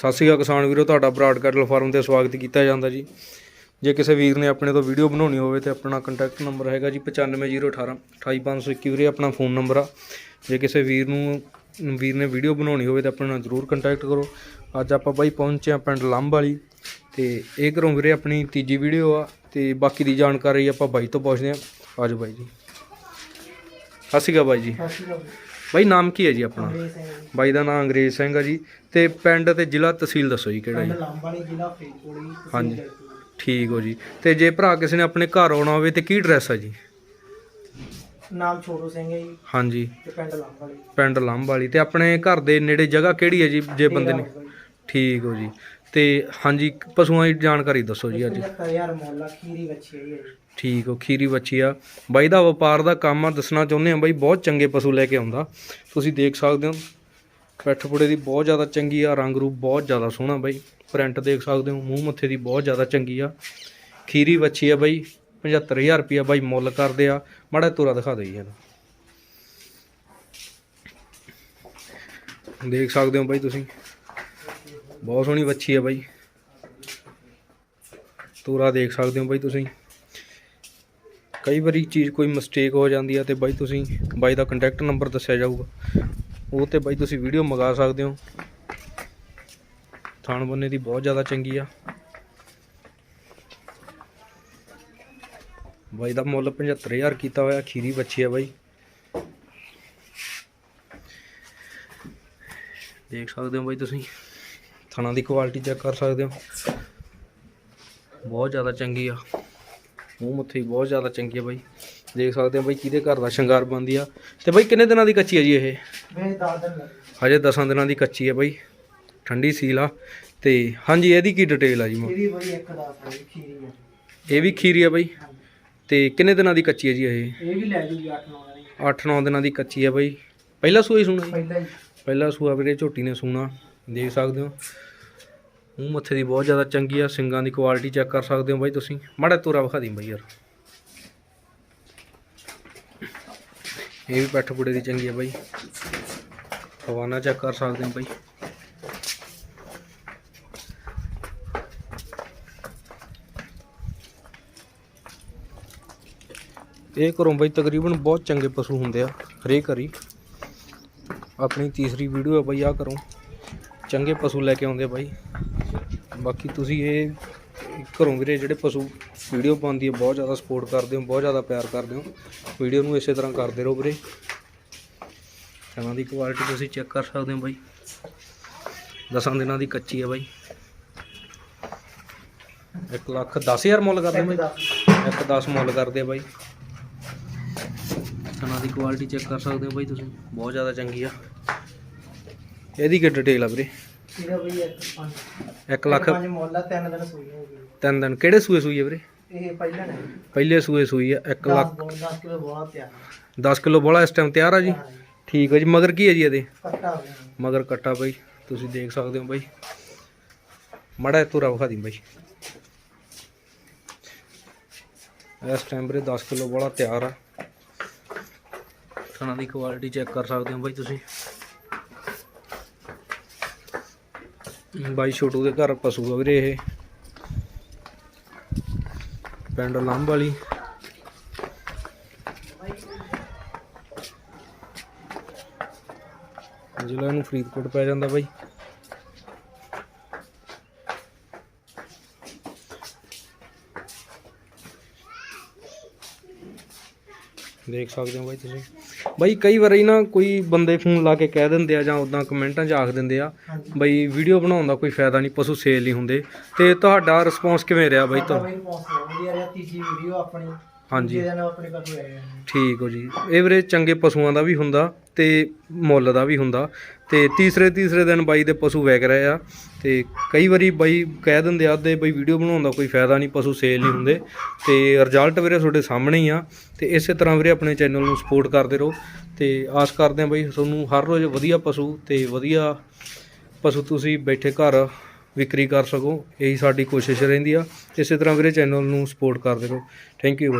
ਸਤਿ ਸ਼੍ਰੀ ਅਕਾਲ ਕਿਸਾਨ ਵੀਰੋ, ਤੁਹਾਡਾ ਬਰਾਡ ਕੈਟਲ ਫਾਰਮ ਤੇ ਸਵਾਗਤ ਕੀਤਾ ਜਾਂਦਾ ਜੀ। ਜੇ ਕਿਸੇ ਵੀਰ ਨੇ ਆਪਣੇ ਤੋਂ ਵੀਡੀਓ ਬਣਾਉਣੀ ਹੋਵੇ ਤੇ ਆਪਣਾ ਕੰਟੈਕਟ ਨੰਬਰ ਹੈਗਾ ਜੀ 95018 28521 ਵੀਰੇ ਆਪਣਾ ਫੋਨ ਨੰਬਰ ਆ। ਜੇ ਕਿਸੇ ਵੀਰ ਨੂੰ, ਵੀਰ ਨੇ ਵੀਡੀਓ ਬਣਾਉਣੀ ਹੋਵੇ ਤਾਂ ਆਪਣੇ ਨਾਲ ਜ਼ਰੂਰ ਕੰਟੈਕਟ ਕਰੋ। ਅੱਜ ਆਪਾਂ ਬਾਈ ਪਹੁੰਚੇ ਆ ਪਿੰਡ ਲੰਬ ਵਾਲੀ ਤੇ ਇਹ ਘਰੋਂ ਵੀਰੇ ਆਪਣੀ ਤੀਜੀ ਵੀਡੀਓ ਆ ਤੇ ਬਾਕੀ ਦੀ ਜਾਣਕਾਰੀ ਆਪਾਂ ਬਾਈ ਤੋਂ ਪੁੱਛਦੇ ਆ। ਆਜੋ ਬਾਈ ਜੀ। ਸਤਿ ਸ਼੍ਰੀ ਅਕਾਲ ਬਾਈ ਜੀ। ਸਤਿ ਸ਼੍ਰੀ ਅਕਾਲ। ਬਾਈ ਨਾਮ ਕੀ ਹੈ ਜੀ ਆਪਣਾ? ਅੰਗਰੇਜ਼ ਸਿੰਘ ਜੀ। ਬਾਈ ਦਾ ਨਾਮ ਅੰਗਰੇਜ਼ ਸਿੰਘ ਆ ਜੀ। ਤੇ ਪਿੰਡ ਤੇ ਜ਼ਿਲ੍ਹਾ ਤਹਿਸੀਲ ਦੱਸੋ ਜੀ ਕਿਹੜਾ ਜੀ? ਪਿੰਡ ਲੰਬਾਣੀ ਜ਼ਿਲ੍ਹਾ ਫਰੀਦਕੋਟ ਜੀ ਤਹਿਸੀਲ ਹਾਂਜੀ। ਜੈਤੂਨ। ਠੀਕ ਹੋ ਜੀ। ਤੇ ਜੇ ਭਰਾ ਕਿਸੇ ਨੇ ਆਪਣੇ ਘਰ ਆਉਣਾ ਹੋਵੇ ਤੇ ਕੀ ਐਡਰੈਸ ਆ ਜੀ? ਨਾਮ ਛੋਟੂ ਸਿੰਘ ਹੈ ਜੀ। ਹਾਂਜੀ। ਤੇ ਪਿੰਡ ਲੰਬਾਣੀ ਪਿੰਡ ਲੰਬ ਵਾਲੀ। ਤੇ ਆਪਣੇ ਘਰ ਦੇ ਨੇੜੇ ਜਗ੍ਹਾ ਕਿਹੜੀ ਹੈ ਜੀ ਜੇ ਬੰਦੇ ਨੇ? ਠੀਕ ਹੋ ਜੀ। ਤੇ ਹਾਂਜੀ ਪਸ਼ੂਆਂ ਦੀ ਜਾਣਕਾਰੀ ਦੱਸੋ ਜੀ ਅੱਜ। 75000 ਮੁੱਲ ਆ ਖੀਰੀ ਬੱਚੀ ਹੈ ਜੀ। ਠੀਕ ਹੋ ਖੀਰੀ ਬੱਚੀ ਆ। ਬਾਈ ਦਾ ਵਪਾਰ ਦਾ ਕੰਮ ਆ ਦੱਸਣਾ ਚਾਹੁੰਦੇ ਆ ਬਾਈ ਬਹੁਤ ਚੰਗੇ ਪਸ਼ੂ ਲੈ ਕੇ ਆਉਂਦਾ। ਤੁਸੀਂ ਦੇਖ ਸਕਦੇ ਹੋ ਪੈਠ ਪੁੜੇ ਦੀ ਬਹੁਤ ਜ਼ਿਆਦਾ ਚੰਗੀ ਆ ਰੰਗ ਰੂਪ ਬਹੁਤ ਜ਼ਿਆਦਾ ਸੋਹਣਾ ਬਾਈ। ਪ੍ਰਿੰਟ ਦੇਖ ਸਕਦੇ ਹੋ ਮੂੰਹ ਮੱਥੇ ਦੀ ਬਹੁਤ ਜ਼ਿਆਦਾ ਚੰਗੀ ਆ। ਖੀਰੀ ਬੱਚੀ ਆ ਬਾਈ 75000 ਰੁਪਿਆ ਬਾਈ ਮੁੱਲ ਕਰਦੇ ਆ। ਮਾੜਾ ਤੋਰਾ ਦਿਖਾ ਦਿਓ ਜੀ ਇਹਦਾ। ਦੇਖ ਸਕਦੇ ਹੋ ਬਾਈ ਤੁਸੀਂ। ਬਹੁਤ ਸੋਹਣੀ ਬੱਚੀ ਆ ਬਾਈ। ਤੋਰਾ ਦੇਖ ਸਕਦੇ ਹੋ ਬਾਈ ਤੁਸੀਂ। ਕਈ ਵਾਰੀ ਚੀਜ਼ ਕੋਈ ਮਿਸਟੇਕ ਹੋ ਜਾਂਦੀ ਆ ਤੇ ਬਾਈ ਤੁਸੀਂ ਬਾਈ ਦਾ ਕੰਟੈਕਟ ਨੰਬਰ ਦੱਸਿਆ ਜਾਊਗਾ। ਉਹ ਤੇ ਬਾਈ ਤੁਸੀਂ ਵੀਡੀਓ ਮੰਗਾ ਸਕਦੇ ਹੋ। ਥਾਣ ਬੰਨੇ ਦੀ ਬਹੁਤ ਜ਼ਿਆਦਾ ਚੰਗੀ ਆ। ਬਾਈ ਦਾ ਮੁੱਲ 75000 ਕੀਤਾ ਹੋਇਆ ਖੀਰੀ ਬੱਚੀ ਆ ਬਾਈ। ਦੇਖ ਸਕਦੇ ਹੋ ਬਾਈ ਤੁਸੀਂ। ਥਣਾ ਦੀ ਕੁਆਲਿਟੀ ਚੈੱਕ ਕਰ ਸਕਦੇ ਹੋ। ਬਹੁਤ ਜ਼ਿਆਦਾ ਚੰਗੀ ਆ। ਮੂੰਹ ਮੱਥੇ ਬਹੁਤ ਜ਼ਿਆਦਾ ਚੰਗੀ ਆ ਬਾਈ। ਦੇਖ ਸਕਦੇ ਹੋ ਬਾਈ ਕਿਹਦੇ ਘਰ ਦਾ ਸ਼ਿੰਗਾਰ ਬੰਦੀ ਆ। ਤੇ ਬਾਈ ਕਿੰਨੇ ਦਿਨਾਂ ਦੀ ਕੱਚੀ ਆ ਜੀ ਇਹ? ਹਜੇ 10 ਦਿਨਾਂ ਦੀ ਕੱਚੀ ਆ ਬਾਈ। ਠੰਡੀ ਸੀਲ ਆ। ਤੇ ਹਾਂਜੀ ਇਹਦੀ ਕੀ ਡਿਟੇਲ ਆ ਜੀ ਮ- ਇਹ ਵੀ ਖੀਰੀ ਆ ਬਾਈ। ਤੇ ਕਿੰਨੇ ਦਿਨਾਂ ਦੀ ਕੱਚੀ ਆ ਜੀ ਇਹ? ਇਹ ਵੀ ਲੈ ਜੂਗੀ 8 9 ਦਿਨ 8-9 ਦਿਨਾਂ ਦੀ ਕੱਚੀ ਆ ਬਾਈ। ਪਹਿਲਾ ਸੁਣਾ ਪਹਿਲਾਂ ਹੀ। ਪਹਿਲਾ ਸੂਆ ਵੀਰੇ ਝੋਟੀ ਨੇ ਸੂਣਾ। ਦੇਖ ਸਕਦੇ ਹੋ। ਮੂੰਹ ਮੱਥੇ ਦੀ ਬਹੁਤ ਜ਼ਿਆਦਾ ਚੰਗੀ ਆ, ਸਿੰਗਾਂ ਦੀ ਕੁਆਲਿਟੀ ਚੈੱਕ ਕਰ ਸਕਦੇ ਹੋ ਬਾਈ ਤੁਸੀਂ। ਮਾੜਾ ਤੋਰਾ ਵਿਖਾ ਦੀ ਬਾਈ ਯਾਰ। ਇਹ ਵੀ ਪੱਠ ਪੁੜੇ ਦੀ ਚੰਗੀ ਆ ਬਾਈ। ਹਵਾਨਾ ਚੈੱਕ ਕਰ ਸਕਦੇ ਹੋ ਬਾਈ। ਇਹ ਘਰੋਂ ਬਾਈ ਤਕਰੀਬਨ ਬਹੁਤ ਚੰਗੇ ਪਸ਼ੂ ਹੁੰਦੇ ਆ, ਹਰੇਕ ਘਰੀ। ਆਪਣੀ ਤੀਸਰੀ ਵੀਡੀਓ ਹੈ ਬਾਈ ਆ ਕਰੋ ਚੰਗੇ ਪਸ਼ੂ ਲੈ ਕੇ ਆਉਂਦੇ ਬਾਈ। ਬਾਕੀ ਤੁਸੀਂ ਇਹ ਘਰੋਂ ਵੀਰੇ ਜਿਹੜੇ ਪਸ਼ੂ ਵੀਡੀਓ ਪਾਉਂਦੀ ਹੈ, ਬਹੁਤ ਜ਼ਿਆਦਾ ਸਪੋਰਟ ਕਰਦੇ ਹੋ, ਬਹੁਤ ਜ਼ਿਆਦਾ ਪਿਆਰ ਕਰਦੇ ਹੋ। ਵੀਡੀਓ ਨੂੰ ਇਸੇ ਤਰ੍ਹਾਂ ਕਰਦੇ ਰਹੋ ਵੀਰੇ। ਚਨਾ ਦੀ ਕੁਆਲਿਟੀ ਤੁਸੀਂ ਚੈੱਕ ਕਰ ਸਕਦੇ ਹੋ ਬਾਈ। ਦਸਾਂ ਦਿਨਾਂ ਦੀ ਕੱਚੀ ਹੈ ਬਾਈ। 1 ਲੱਖ 10000 ਮੁੱਲ ਕਰਦੇ ਇੱਕ ਬਾਈ। ਦਸ ਇੱਕ 10 ਮੁੱਲ ਕਰਦੇ ਬਾਈ। ਸਨਾ ਦੀ ਕੁਆਲਿਟੀ ਚੈੱਕ ਕਰ ਸਕਦੇ ਹੋ ਬਾਈ ਤੁਸੀਂ। ਬਹੁਤ ਜ਼ਿਆਦਾ ਚੰਗੀ ਆ। ਇਹਦੀ ਕੀ ਡਿਟੇਲ ਆ ਵੀਰੇ? ਇਹਦਾ ਬਈ ਇੱਕ ਪੰਜ। 1 ਲੱਖ ਪੰਜ ਮੁੱਲ ਆ ਤਿੰਨ ਦਿਨ ਸੂਈ ਹੋ ਗਈ ਤਿੰਨ ਦਿਨ। ਕਿਹੜੇ ਸੂਏ ਸੂਈ ਆ ਵੀਰੇ? ਇਹ ਪਹਿਲਾਂ ਨੇ। ਪਹਿਲੇ ਸੂਏ ਸੂਈ ਆ 1 ਲੱਖ 10 ਕਿਲੋ ਬਹੁਤ ਤਿਆਰ। 10 ਕਿਲੋ ਬੋਲਾ ਇਸ ਟਾਈਮ ਤਿਆਰ ਆ ਜੀ। ਠੀਕ ਹੈ ਜੀ। ਮਗਰ ਕੀ ਹੈ ਜੀ ਇਹਦੇ? ਕੱਟਾ ਹੋ ਗਿਆ। ਮਗਰ ਕੱਟਾ ਬਾਈ। ਤੁਸੀਂ ਦੇਖ ਸਕਦੇ ਹੋ ਬਾਈ। ਮੜਾ ਤੁਰਾ ਵਿਖਾ ਦੀ ਬਾਈ। ਇਸ ਟਾਈਮ ਵੀਰੇ 10 ਕਿਲੋ ਬੋਲਾ ਤਿਆਰ ਆ। ਖਾਣਾ ਦੀ ਕੁਆਲਿਟੀ ਚੈੱਕ ਕਰ ਸਕਦੇ ਹੋ ਬਾਈ ਤੁਸੀਂ। ਬਾਈ ਛੋਟੂ ਦੇ ਘਰ ਪਸ਼ੂ ਆ ਵੀਰੇ ਇਹ। ਪਿੰਡ ਲੰਬ ਵਾਲੀ। ਜ਼ਿਲ੍ਹਾ ਨੂੰ ਫਰੀਦਕੋਟ ਪੈ ਜਾਂਦਾ ਬਾਈ। ਦੇਖ ਸਕਦੇ ਹੋ ਬਾਈ ਤੁਸੀਂ। ਬਾਈ ਕਈ ਵਾਰੀ ਨਾ ਕੋਈ ਬੰਦੇ ਫੋਨ ਲਾ ਕੇ ਕਹਿ ਦਿੰਦੇ ਆ ਜਾਂ ਉਦਾਂ ਕਮੈਂਟਾਂ 'ਚ ਆਖ ਦਿੰਦੇ ਆ ਬਈ ਵੀਡੀਓ ਬਣਾਉਣ ਦਾ ਕੋਈ ਫਾਇਦਾ ਨਹੀਂ ਪਸ਼ੂ ਸੇਲ ਨਹੀਂ ਹੁੰਦੇ। ਤੇ ਤੁਹਾਡਾ ਰਿਸਪੌਂਸ ਕਿਵੇਂ ਰਿਹਾ ਬਾਈ ਤੁਹਾਨੂੰ ਵਧੀਆ ਰਿਹਾ ਤੀਜੀ ਵੀਡੀਓ ਆਪਣੀ। ਹਾਂਜੀ। ਜਿਹਦੇ ਨਾਲ ਆਪਣੇ ਕੋਲ ਆਏ। ਆ ਠੀਕ ਹੋ ਜੀ। ਇਹ ਵੀਰੇ ਚੰਗੇ ਪਸ਼ੂਆਂ ਦਾ ਵੀ ਹੁੰਦਾ ਤੇ ਮੁੱਲ ਦਾ ਵੀ ਹੁੰਦਾ ਤੇ ਤੀਸਰੇ ਤੀਸਰੇ ਦਿਨ ਬਾਈ ਦੇ ਪਸ਼ੂ ਵੈਗ ਰਹੇ ਆ ਤੇ ਕਈ ਵਾਰੀ ਬਾਈ ਕਹਿ ਦਿੰਦੇ ਆ ਦੇ ਬਈ ਵੀਡੀਓ ਬਣਾਉਣ ਦਾ ਕੋਈ ਫਾਇਦਾ ਨਹੀਂ ਪਸ਼ੂ ਸੇਲ ਨਹੀਂ ਹੁੰਦੇ ਤੇ ਰਿਜ਼ਲਟ ਵੀਰੇ ਤੁਹਾਡੇ ਸਾਹਮਣੇ ਹੀ ਆ ਤੇ ਇਸੇ ਤਰ੍ਹਾਂ ਵੀਰੇ ਆਪਣੇ ਚੈਨਲ ਨੂੰ ਸਪੋਰਟ ਕਰਦੇ ਰਹੋ ਤੇ ਆਸ ਕਰਦੇ ਆ ਬਾਈ ਤੁਹਾਨੂੰ ਹਰ ਰੋਜ਼ ਵਧੀਆ ਪਸ਼ੂ ਤੇ ਵਧੀਆ ਪਸ਼ੂ ਤੁਸੀਂ ਬੈਠੇ ਘਰ ਵਿਕਰੀ ਕਰ ਸਕੋ ਇਹੀ ਸਾਡੀ ਕੋਸ਼ਿਸ਼ ਰਹਿੰਦੀ ਆ। ਇਸੇ ਤਰ੍ਹਾਂ ਵੀਰੇ ਚੈਨਲ ਨੂੰ ਸਪੋਰਟ ਕਰਦੇ ਰਹੋ। Thank you